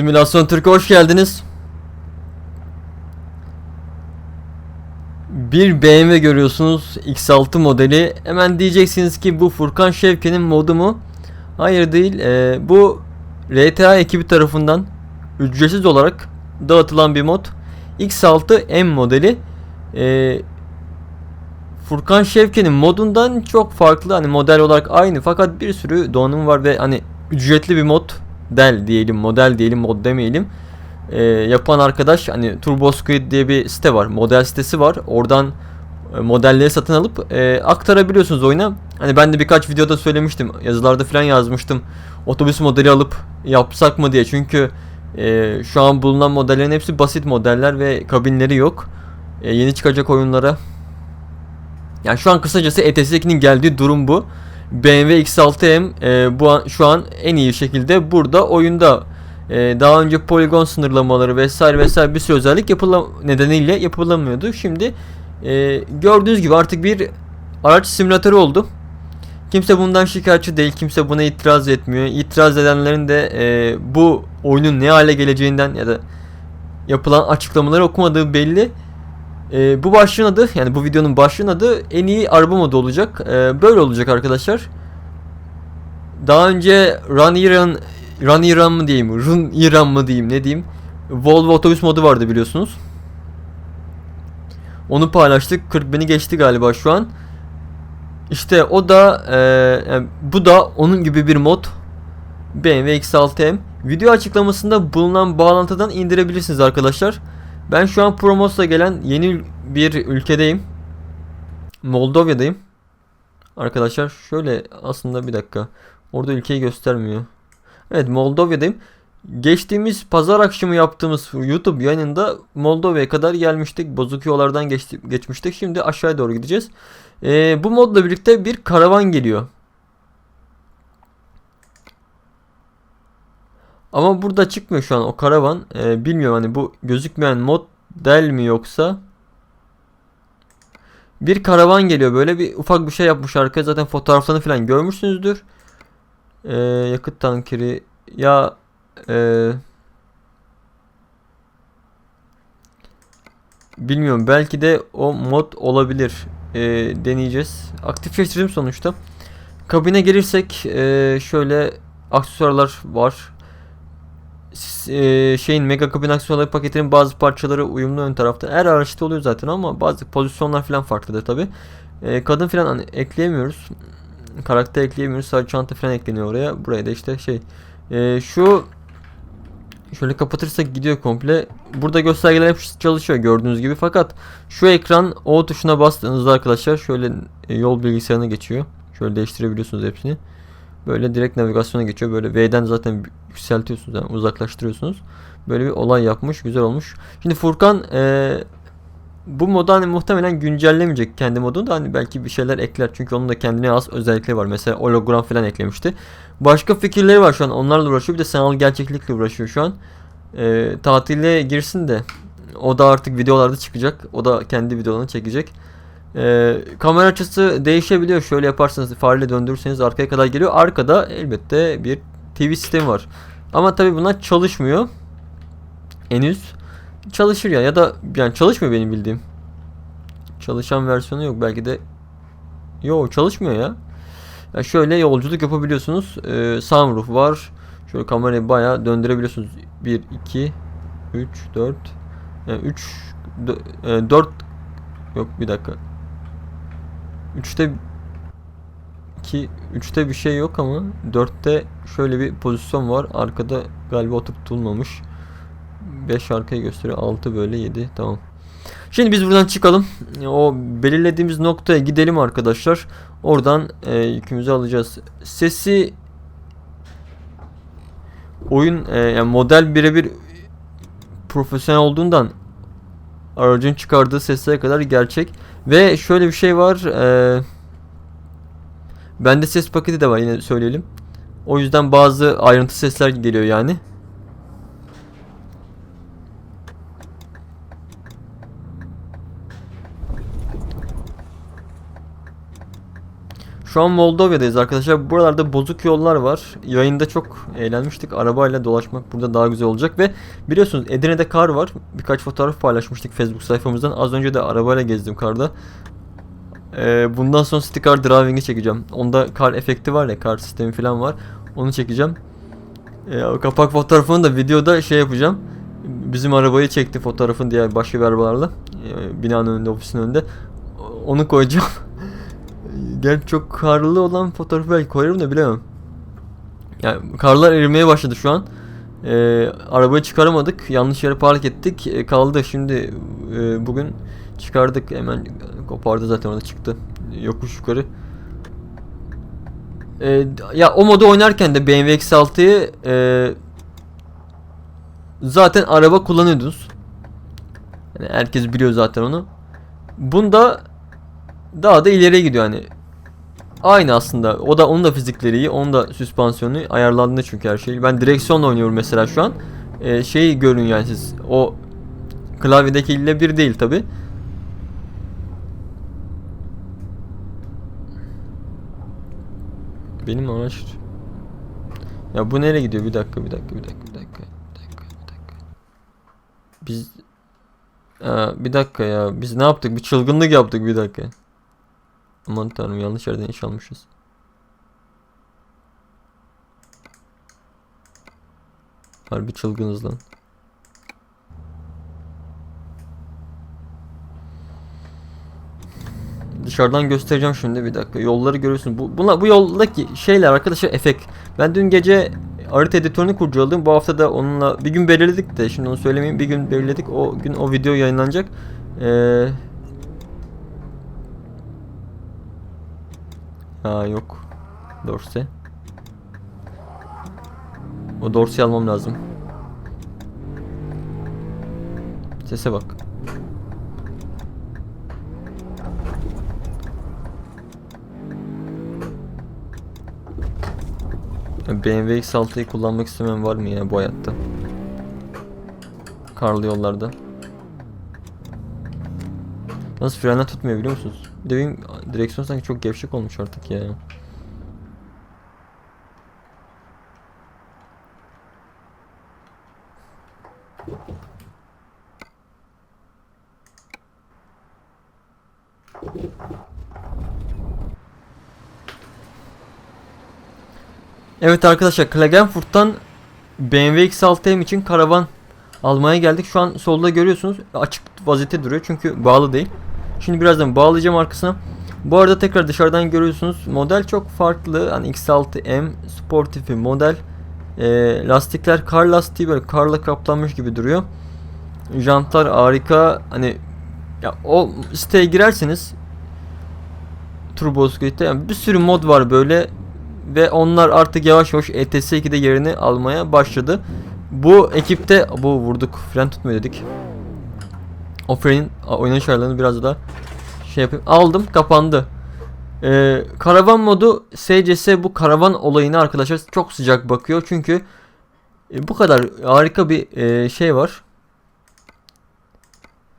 Simülasyon Türk'e hoş geldiniz. Bir BMW görüyorsunuz X6 modeli. Hemen diyeceksiniz ki bu Furkan Şevke'nin modu mu? Hayır değil. Ee, bu RTA ekibi tarafından ücretsiz olarak dağıtılan bir mod. X6 M modeli. Ee, Furkan Şevke'nin modundan çok farklı. Hani model olarak aynı fakat bir sürü donanım var ve hani ücretli bir mod del diyelim, model diyelim, mod demeyelim. Ee, yapan arkadaş hani Turbo Squid diye bir site var. Model sitesi var. Oradan e, modelleri satın alıp e, aktarabiliyorsunuz oyuna. Hani ben de birkaç videoda söylemiştim. Yazılarda falan yazmıştım. Otobüs modeli alıp yapsak mı diye. Çünkü e, şu an bulunan modellerin hepsi basit modeller ve kabinleri yok. E, yeni çıkacak oyunlara yani şu an kısacası ETS2'nin geldiği durum bu. BMW X6M e, bu an, şu an en iyi şekilde burada oyunda. E, daha önce poligon sınırlamaları vesaire vesaire bir sürü özellik yapıla nedeniyle yapılamıyordu. Şimdi e, gördüğünüz gibi artık bir araç simülatörü oldu. Kimse bundan şikayetçi değil, kimse buna itiraz etmiyor. İtiraz edenlerin de e, bu oyunun ne hale geleceğinden ya da yapılan açıklamaları okumadığı belli. Ee, bu başlığın adı yani bu videonun başlığın adı en iyi araba modu olacak. Ee, böyle olacak arkadaşlar. Daha önce Run Iran Run Iran mı diyeyim, Run Iran mı diyeyim, ne diyeyim? Volvo otobüs modu vardı biliyorsunuz. Onu paylaştık. 40 bini geçti galiba şu an. İşte o da e, yani bu da onun gibi bir mod. BMW X6M. Video açıklamasında bulunan bağlantıdan indirebilirsiniz arkadaşlar. Ben şu an Promos'la gelen yeni bir ülkedeyim. Moldova'dayım. Arkadaşlar şöyle aslında bir dakika. Orada ülkeyi göstermiyor. Evet Moldova'dayım. Geçtiğimiz pazar akşamı yaptığımız YouTube yayınında Moldova'ya kadar gelmiştik. Bozuk yollardan geçti, geçmiştik. Şimdi aşağıya doğru gideceğiz. Ee, bu modla birlikte bir karavan geliyor. Ama burada çıkmıyor şu an o karavan. Ee, bilmiyorum hani bu gözükmeyen model mi yoksa. Bir karavan geliyor böyle bir ufak bir şey yapmış arkaya zaten fotoğraflarını falan görmüşsünüzdür. Ee, yakıt tankeri ya e, bilmiyorum belki de o mod olabilir. Ee, deneyeceğiz. Aktifleştirdim sonuçta. Kabine gelirsek e, şöyle aksesuarlar var e, şeyin mega kabin aksiyonları paketinin bazı parçaları uyumlu ön tarafta. Her araçta oluyor zaten ama bazı pozisyonlar falan farklıdır tabi. E, kadın falan hani ekleyemiyoruz. Karakter ekleyemiyoruz. Sadece çanta falan ekleniyor oraya. Buraya da işte şey. E, şu şöyle kapatırsak gidiyor komple. Burada göstergeler hep çalışıyor gördüğünüz gibi. Fakat şu ekran O tuşuna bastığınızda arkadaşlar şöyle e, yol bilgisayarına geçiyor. Şöyle değiştirebiliyorsunuz hepsini. Böyle direkt navigasyona geçiyor. Böyle V'den zaten yükseltiyorsunuz yani uzaklaştırıyorsunuz. Böyle bir olay yapmış. Güzel olmuş. Şimdi Furkan e, bu modu hani muhtemelen güncellemeyecek kendi modunu da hani belki bir şeyler ekler. Çünkü onun da kendine az özellikleri var. Mesela hologram falan eklemişti. Başka fikirleri var şu an. Onlarla uğraşıyor. Bir de sanal gerçeklikle uğraşıyor şu an. E, tatile girsin de o da artık videolarda çıkacak. O da kendi videolarını çekecek. Ee, kamera açısı değişebiliyor. Şöyle yaparsanız fareyle döndürürseniz arkaya kadar geliyor. Arkada elbette bir TV sistemi var. Ama tabi bunlar çalışmıyor. Henüz. Çalışır ya ya da yani çalışmıyor benim bildiğim. Çalışan versiyonu yok. Belki de Yok çalışmıyor ya. Yani şöyle yolculuk yapabiliyorsunuz. Ee, sunroof var. Şöyle kamerayı bayağı döndürebiliyorsunuz. 1 2 3 4 yani 3 4 yok bir dakika 3'te 2 3'te bir şey yok ama 4'te şöyle bir pozisyon var. Arkada galiba oturtulmamış. 5 arkaya gösteriyor. 6 böyle 7 tamam. Şimdi biz buradan çıkalım. O belirlediğimiz noktaya gidelim arkadaşlar. Oradan e, yükümüzü alacağız. Sesi oyun e, yani model birebir profesyonel olduğundan aracın çıkardığı seslere kadar gerçek. Ve şöyle bir şey var. Eee Bende ses paketi de var yine söyleyelim. O yüzden bazı ayrıntı sesler geliyor yani. Şu an Moldova'dayız arkadaşlar. Buralarda bozuk yollar var. Yayında çok eğlenmiştik. Arabayla dolaşmak burada daha güzel olacak ve biliyorsunuz Edirne'de kar var. Birkaç fotoğraf paylaşmıştık Facebook sayfamızdan. Az önce de arabayla gezdim karda. Ee, bundan sonra City Car Driving'i çekeceğim. Onda kar efekti var ya, kar sistemi falan var. Onu çekeceğim. Ee, kapak fotoğrafını da videoda şey yapacağım. Bizim arabayı çekti fotoğrafın diğer başka bir arabalarla. Ee, binanın önünde, ofisin önünde. Onu koyacağım. Gerçi çok karlı olan fotoğrafı belki koyarım da bilemem. Yani karlar erimeye başladı şu an. Ee, arabayı çıkaramadık. Yanlış yere park ettik. Ee, kaldı. Şimdi e, bugün çıkardık. Hemen kopardı zaten orada çıktı. Yokuş yukarı. Ee, ya o modu oynarken de BMW X6'yı e, zaten araba kullanıyordunuz. Yani herkes biliyor zaten onu. Bunda daha da ileriye gidiyor hani. Aynı aslında. O da onun da fizikleri iyi. Onun da süspansiyonu ayarlandı çünkü her şey. Ben direksiyonla oynuyorum mesela şu an. Ee, şeyi görün yani siz. O klavyedeki ile bir değil tabi. Benim araç. Ya bu nereye gidiyor? Bir dakika, bir dakika, bir dakika, bir dakika, bir dakika, bir dakika. Biz Aa, bir dakika ya. Biz ne yaptık? Bir çılgınlık yaptık bir dakika. Aman tanrım yanlış yerden iş almışız. Harbi çılgınız lan. Dışarıdan göstereceğim şimdi bir dakika. Yolları görüyorsun. Bu buna bu yoldaki şeyler arkadaşlar efekt. Ben dün gece harita editörünü kurcaladım. Bu hafta da onunla bir gün belirledik de şimdi onu söylemeyeyim. Bir gün belirledik. O gün o video yayınlanacak. Ee... Ha yok. Dorse. O Dorse'yi almam lazım. Sese bak. BMW X6'yı kullanmak istemem var mı ya bu hayatta? Karlı yollarda. Nasıl frenler tutmuyor biliyor musunuz? Bir de benim direksiyon sanki çok gevşek olmuş artık ya. Evet arkadaşlar Klagenfurt'tan BMW X6M için karavan almaya geldik. Şu an solda görüyorsunuz açık vaziyette duruyor çünkü bağlı değil. Şimdi birazdan bağlayacağım arkasına. Bu arada tekrar dışarıdan görüyorsunuz model çok farklı. Hani X6M sportif model. E, lastikler kar lastiği böyle karla kaplanmış gibi duruyor. Jantlar harika. Hani ya o siteye girerseniz Turbo Skate'te yani bir sürü mod var böyle ve onlar artık yavaş yavaş ETS 2'de yerini almaya başladı. Bu ekipte bu vurduk fren tutmuyor dedik. O frenin oynanış ayarlarını biraz da şey yapayım. Aldım kapandı. Ee, karavan modu SCS bu karavan olayını arkadaşlar çok sıcak bakıyor. Çünkü e, bu kadar harika bir e, şey var.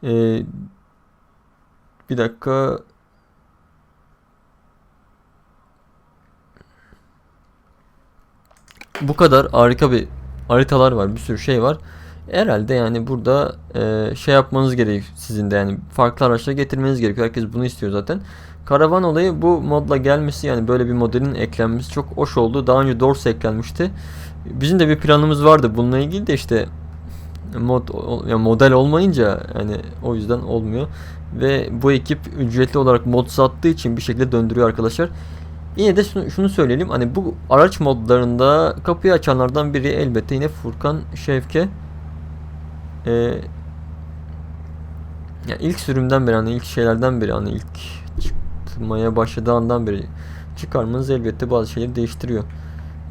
E, bir dakika. Bu kadar harika bir haritalar var. Bir sürü şey var. Herhalde yani burada e, şey yapmanız gerekiyor sizin de yani farklı araçlar getirmeniz gerekiyor. Herkes bunu istiyor zaten. Karavan olayı bu modla gelmesi yani böyle bir modelin eklenmesi çok hoş oldu. Daha önce Dorse eklenmişti. Bizim de bir planımız vardı bununla ilgili de işte mod yani model olmayınca yani o yüzden olmuyor. Ve bu ekip ücretli olarak mod sattığı için bir şekilde döndürüyor arkadaşlar. Yine de şunu, şunu söyleyelim hani bu araç modlarında kapıyı açanlardan biri elbette yine Furkan Şevke. Ee, yani ilk sürümden beri hani ilk şeylerden beri hani ilk çıkmaya başladığı andan beri çıkarmanız elbette bazı şeyleri değiştiriyor.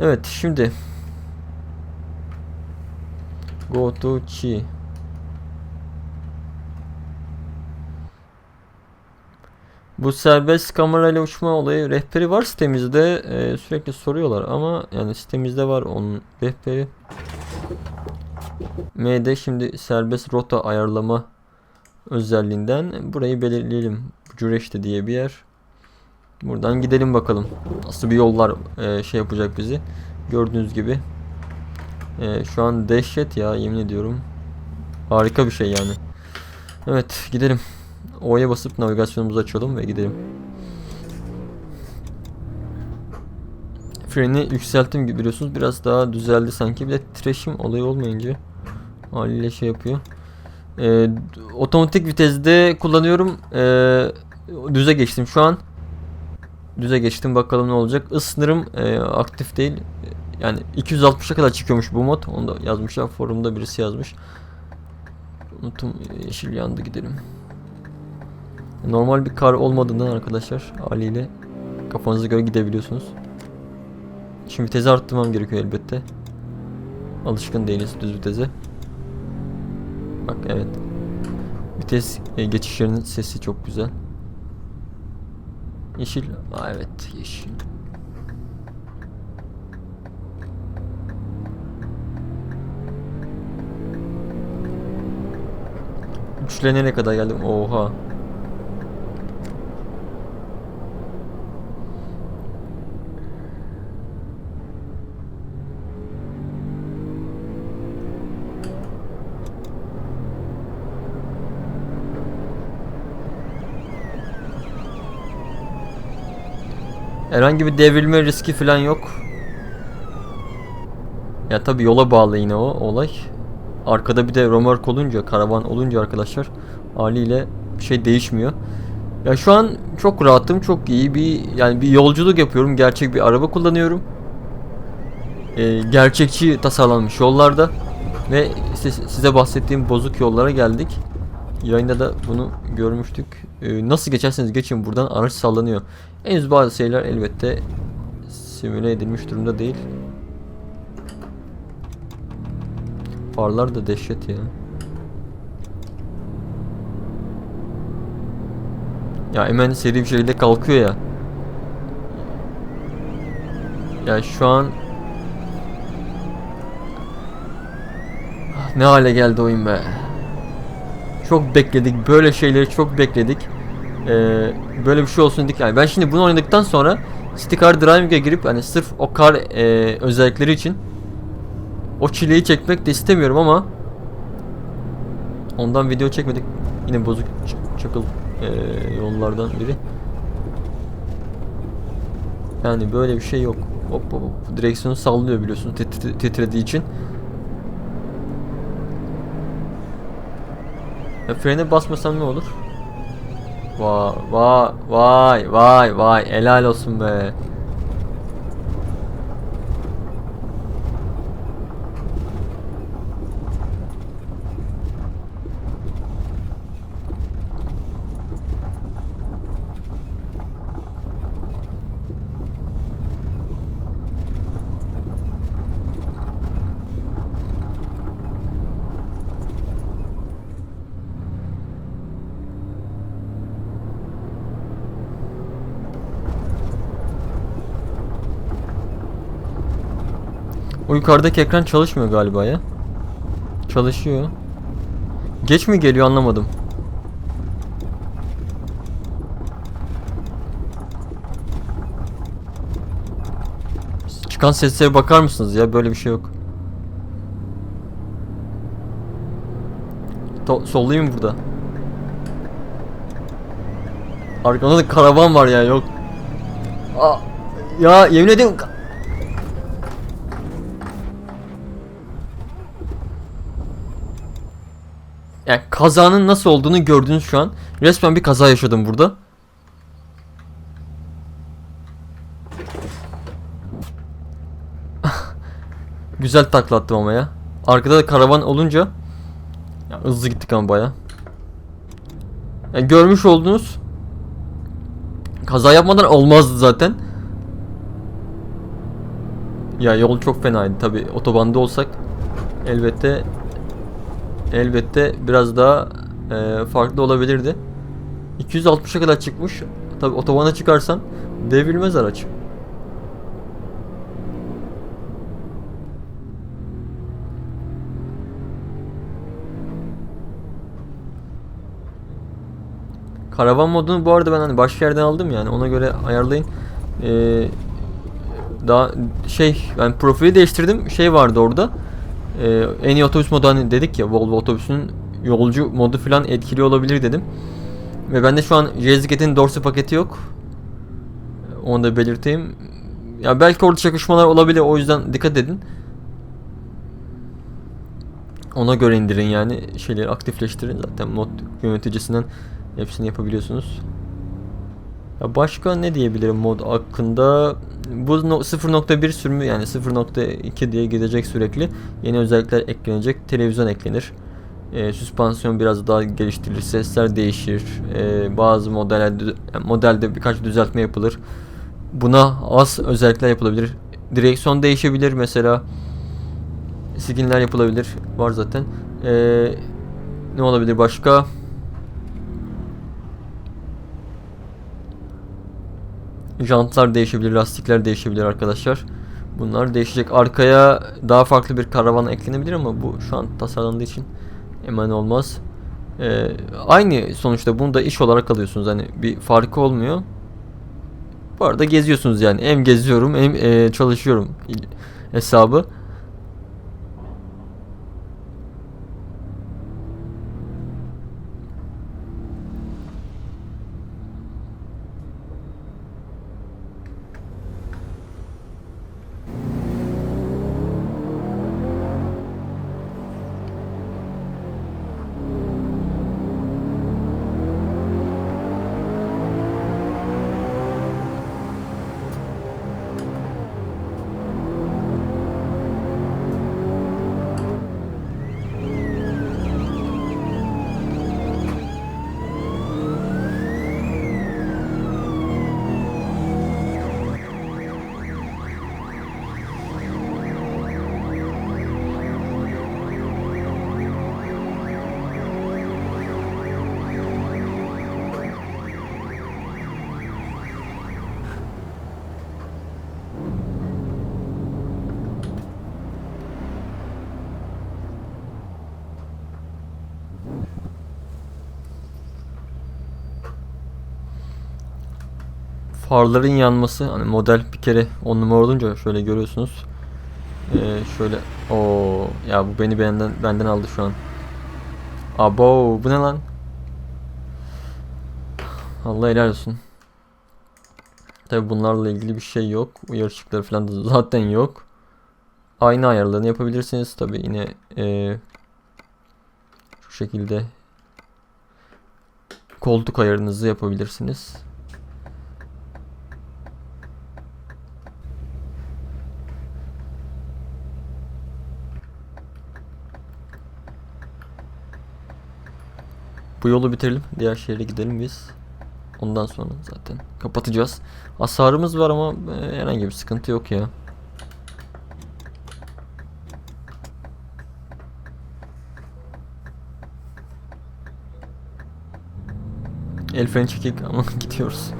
Evet şimdi Go to Chi Bu serbest kamerayla uçma olayı rehberi var sitemizde ee, sürekli soruyorlar ama yani sitemizde var onun rehberi. M'de şimdi serbest rota ayarlama özelliğinden burayı belirleyelim. Cüreşte diye bir yer. Buradan gidelim bakalım. Nasıl bir yollar e, şey yapacak bizi. Gördüğünüz gibi. E, şu an dehşet ya yemin ediyorum. Harika bir şey yani. Evet gidelim. O'ya basıp navigasyonumuzu açalım ve gidelim. Freni yükselttim gibi biliyorsunuz. Biraz daha düzeldi sanki. Bir de titreşim olayı olmayınca haliyle şey yapıyor. Ee, otomatik viteste kullanıyorum. Ee, düze geçtim şu an. Düze geçtim bakalım ne olacak. Isınırım e, aktif değil. Yani 260'a kadar çıkıyormuş bu mod. Onu da yazmışlar. Forumda birisi yazmış. Unuttum yeşil yandı gidelim. Normal bir kar olmadığından arkadaşlar haliyle kafanıza göre gidebiliyorsunuz. Şimdi vitesi arttırmam gerekiyor elbette. Alışkın değiliz düz vitese. Bak evet. Vites e, geçişlerinin sesi çok güzel. Yeşil. Aa, evet yeşil. Üçle nereye kadar geldim? Oha. Herhangi bir devrilme riski falan yok. Ya tabi yola bağlı yine o olay. Arkada bir de römork olunca, karavan olunca arkadaşlar haliyle bir şey değişmiyor. Ya şu an çok rahatım, çok iyi bir yani bir yolculuk yapıyorum. Gerçek bir araba kullanıyorum. Ee, gerçekçi tasarlanmış yollarda ve size bahsettiğim bozuk yollara geldik. Yayında da bunu görmüştük. Ee, nasıl geçerseniz geçin buradan araç sallanıyor. Henüz bazı şeyler elbette simüle edilmiş durumda değil. Farlar da dehşet ya. Ya hemen seri bir şekilde kalkıyor ya. Ya şu an Ah, ne hale geldi oyun be. Çok bekledik böyle şeyleri çok bekledik. Ee, böyle bir şey olsun dedik. Yani ben şimdi bunu oynadıktan sonra City Car girip hani sırf o kar e, özellikleri için o çileyi çekmek de istemiyorum ama ondan video çekmedik. Yine bozuk çakıl e, yollardan biri. Yani böyle bir şey yok. Hop hop hop. Direksiyonu sallıyor biliyorsun tit- titrediği için. Ya frene basmasam ne olur? Vay vay vay vay vay helal olsun be. O yukarıdaki ekran çalışmıyor galiba ya. Çalışıyor. Geç mi geliyor anlamadım. Çıkan seslere bakar mısınız ya? Böyle bir şey yok. To sollayayım burada? Arkamda da karavan var ya yok. Aa, ya yemin ediyorum Yani kazanın nasıl olduğunu gördünüz şu an. Resmen bir kaza yaşadım burada. Güzel taklattım ama ya. Arkada da karavan olunca ya hızlı gittik ama baya. Yani görmüş olduğunuz kaza yapmadan olmazdı zaten. Ya yol çok fenaydı tabi otobanda olsak elbette elbette biraz daha e, farklı olabilirdi. 260'a kadar çıkmış. Tabi otobana çıkarsan devrilmez araç. Karavan modunu bu arada ben hani başka yerden aldım yani ona göre ayarlayın. Ee, daha şey ben profili değiştirdim şey vardı orada. Ee, en iyi otobüs modu hani dedik ya Volvo otobüsünün yolcu modu falan etkili olabilir dedim. Ve bende şu an Jazzget'in Dorsi paketi yok. Onu da belirteyim. Ya belki orada çakışmalar olabilir o yüzden dikkat edin. Ona göre indirin yani şeyleri aktifleştirin zaten mod yöneticisinden hepsini yapabiliyorsunuz. Ya başka ne diyebilirim mod hakkında? Bu no- 0.1 sürümü yani 0.2 diye gidecek sürekli. Yeni özellikler eklenecek. Televizyon eklenir. Ee, süspansiyon biraz daha geliştirilir. Sesler değişir. Ee, bazı modellerde modelde birkaç düzeltme yapılır. Buna az özellikler yapılabilir. Direksiyon değişebilir mesela. Skinler yapılabilir. Var zaten. Ee, ne olabilir başka? Jantlar değişebilir, lastikler değişebilir arkadaşlar. Bunlar değişecek. Arkaya daha farklı bir karavan eklenebilir ama bu şu an tasarlandığı için emin olmaz. Ee, aynı sonuçta bunu da iş olarak alıyorsunuz. Hani bir farkı olmuyor. Bu arada geziyorsunuz yani. Hem geziyorum hem e, çalışıyorum hesabı. Farların yanması hani model bir kere on numara olunca şöyle görüyorsunuz. Ee, şöyle o ya bu beni benden benden aldı şu an. Abo bu ne lan? Allah helal olsun. Tabi bunlarla ilgili bir şey yok. Uyarı ışıkları falan da zaten yok. Aynı ayarlarını yapabilirsiniz tabi yine ee, şu şekilde koltuk ayarınızı yapabilirsiniz. Bu yolu bitirelim. Diğer şehre gidelim biz. Ondan sonra zaten kapatacağız. Hasarımız var ama e, herhangi bir sıkıntı yok ya. El freni çekik ama gidiyoruz.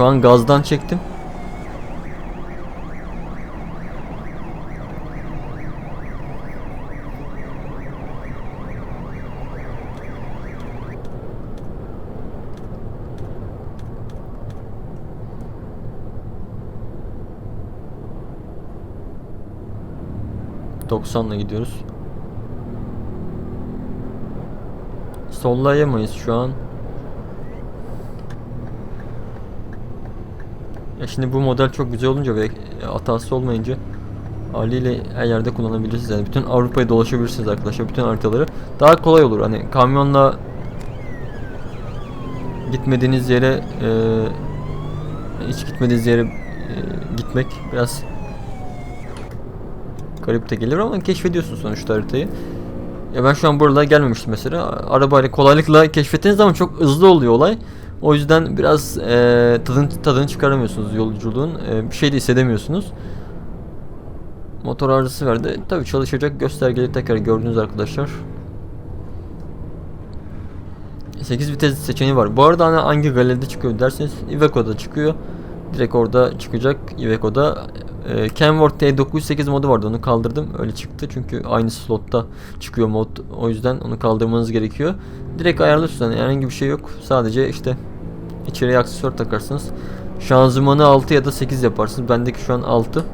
Şu an gazdan çektim. Doksanla gidiyoruz. Sollayamayız şu an. Şimdi bu model çok güzel olunca ve hatası olmayınca haliyle her yerde kullanabilirsiniz. Yani bütün Avrupa'yı dolaşabilirsiniz arkadaşlar. Bütün haritaları. Daha kolay olur. Hani kamyonla gitmediğiniz yere e, hiç gitmediğiniz yere e, gitmek biraz garip de gelir ama keşfediyorsunuz sonuçta haritayı. Ya ben şu an buralara gelmemiştim mesela. Arabayla kolaylıkla keşfettiğiniz zaman çok hızlı oluyor olay. O yüzden biraz e, tadını, tadını çıkaramıyorsunuz yolculuğun. E, bir şey de hissedemiyorsunuz. Motor arızası verdi. Tabii çalışacak göstergeli tekrar gördünüz arkadaşlar. 8 vites seçeneği var. Bu arada hani hangi galeride çıkıyor derseniz Iveco'da çıkıyor. Direkt orada çıkacak Iveco'da. E, Kenworth T908 modu vardı onu kaldırdım. Öyle çıktı çünkü aynı slotta çıkıyor mod. O yüzden onu kaldırmanız gerekiyor. Direkt ayarlıyorsunuz hani herhangi bir şey yok. Sadece işte içeriye aksesuar takarsınız. Şanzımanı 6 ya da 8 yaparsınız. Bendeki şu an 6.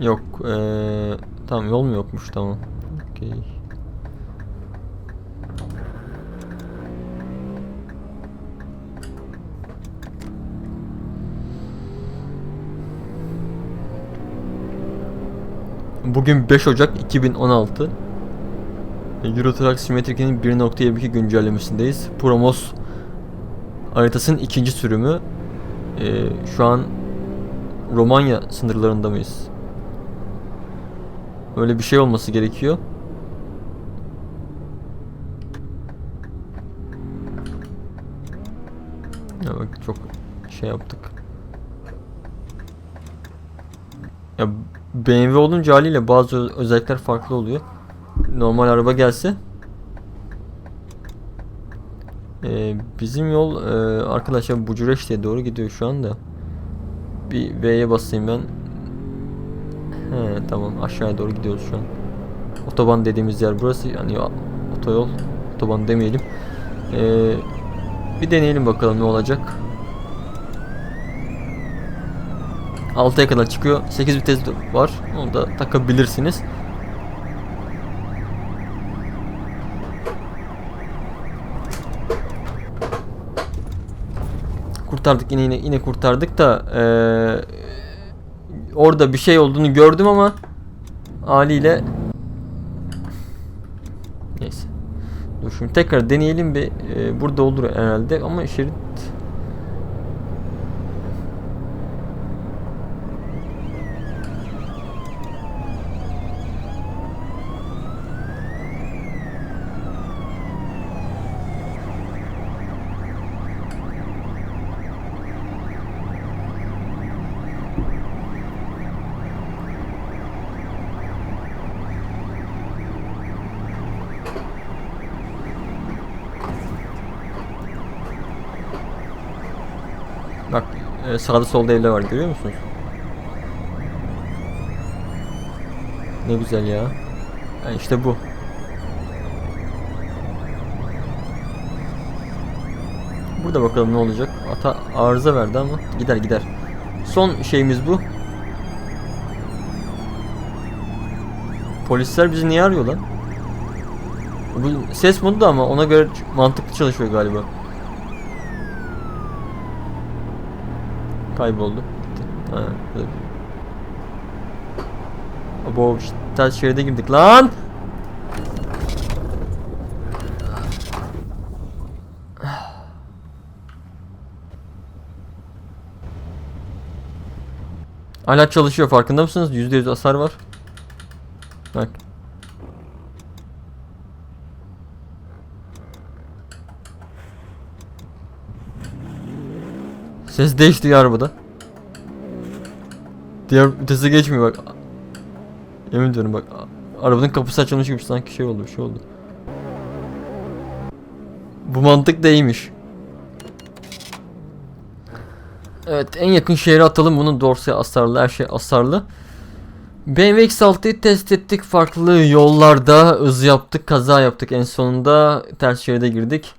Yok. Eee tamam yol mu yokmuş tamam. Okey. Bugün 5 Ocak 2016. Euro Truck Simmetric'in 1.22 güncellemesindeyiz. Promos haritasının ikinci sürümü. Ee, şu an Romanya sınırlarında mıyız? Öyle bir şey olması gerekiyor. Ya bak çok şey yaptık. Ya BMW olunca haliyle bazı özellikler farklı oluyor. Normal araba gelse Ee, bizim yol e, arkadaşlar Bucureşte'ye doğru gidiyor şu anda. Bir V'ye basayım ben. He tamam aşağıya doğru gidiyoruz şu an. Otoban dediğimiz yer burası. Yani ya, otoyol. Otoban demeyelim. Ee, bir deneyelim bakalım ne olacak. 6'ya kadar çıkıyor. 8 vites var. Onu da takabilirsiniz. Kurtardık yine yine, yine kurtardık da eee, orada bir şey olduğunu gördüm ama haliyle neyse. Dur şimdi tekrar deneyelim bir eee, burada olur herhalde ama şerit Bak e, sağda solda evler var görüyor musunuz? Ne güzel ya. Yani işte bu. Burada bakalım ne olacak. Ata arıza verdi ama gider gider. Son şeyimiz bu. Polisler bizi niye arıyor lan? Bu ses modu da ama ona göre mantıklı çalışıyor galiba. Kayboldu. Gitti. Ha, böyle. Abo ters şeride girdik lan. Hala çalışıyor farkında mısınız? %100 hasar var. Bak. Ses değişti ya arabada. Diğer vitese geçmiyor bak. Yemin ediyorum bak. Arabanın kapısı açılmış gibi sanki şey oldu şey oldu. Bu mantık da iyiymiş. Evet en yakın şehre atalım bunu Dorsey asarlı her şey asarlı. BMW X6'yı test ettik farklı yollarda hız yaptık kaza yaptık en sonunda ters şeride girdik.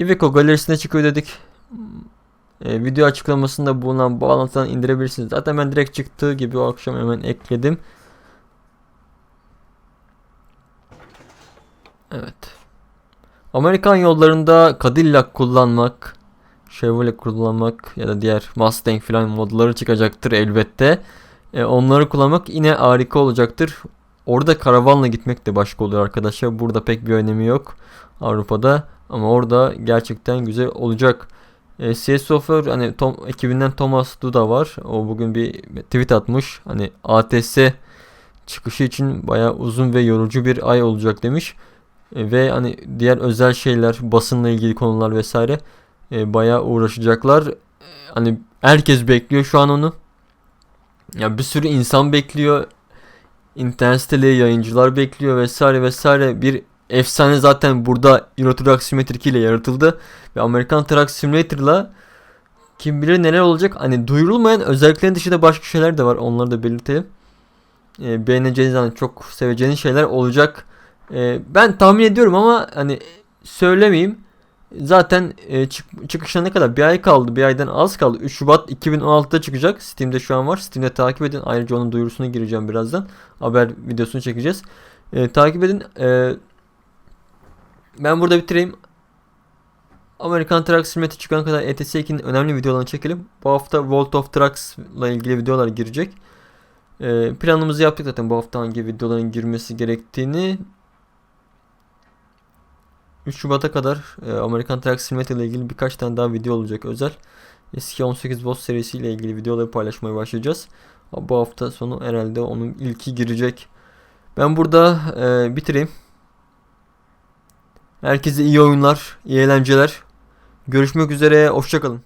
Iveco galerisine çıkıyor dedik. E, video açıklamasında bulunan bağlantıdan indirebilirsiniz. Zaten ben direkt çıktığı gibi o akşam hemen ekledim. Evet. Amerikan yollarında Cadillac kullanmak, Chevrolet kullanmak ya da diğer Mustang falan modları çıkacaktır elbette. E, onları kullanmak yine harika olacaktır. Orada karavanla gitmek de başka oluyor arkadaşlar. Burada pek bir önemi yok Avrupa'da ama orada gerçekten güzel olacak. E, CS Software hani Tom, ekibinden Thomas Duda var. O bugün bir tweet atmış. Hani ATS çıkışı için bayağı uzun ve yorucu bir ay olacak demiş. E, ve hani diğer özel şeyler, basınla ilgili konular vesaire e, bayağı uğraşacaklar. E, hani herkes bekliyor şu an onu. Ya bir sürü insan bekliyor. İnternet siteleri, yayıncılar bekliyor vesaire vesaire. Bir efsane zaten burada Euro Truck Simulator 2 ile yaratıldı. Ve Amerikan Truck Simulator'la kim bilir neler olacak. Hani duyurulmayan özelliklerin dışında başka şeyler de var. Onları da belirtelim. E, beğeneceğiniz hani çok seveceğiniz şeyler olacak. E, ben tahmin ediyorum ama hani söylemeyeyim. Zaten e, çık- çıkışına ne kadar? Bir ay kaldı. Bir aydan az kaldı. 3 Şubat 2016'da çıkacak. Steam'de şu an var. Steam'de takip edin. Ayrıca onun duyurusuna gireceğim birazdan. Haber videosunu çekeceğiz. E, takip edin. E, ben burada bitireyim. Amerikan Truck Simulator çıkan kadar ETS 2'nin önemli videolarını çekelim. Bu hafta World of Trucks ile ilgili videolar girecek. E, planımızı yaptık zaten bu hafta hangi videoların girmesi gerektiğini. 3 Şubat'a kadar e, Amerikan Truck Simulator ile ilgili birkaç tane daha video olacak özel. Eski 18 Boss serisiyle ilgili videoları paylaşmaya başlayacağız. Bu hafta sonu herhalde onun ilki girecek. Ben burada e, bitireyim. Herkese iyi oyunlar, iyi eğlenceler. Görüşmek üzere, hoşçakalın.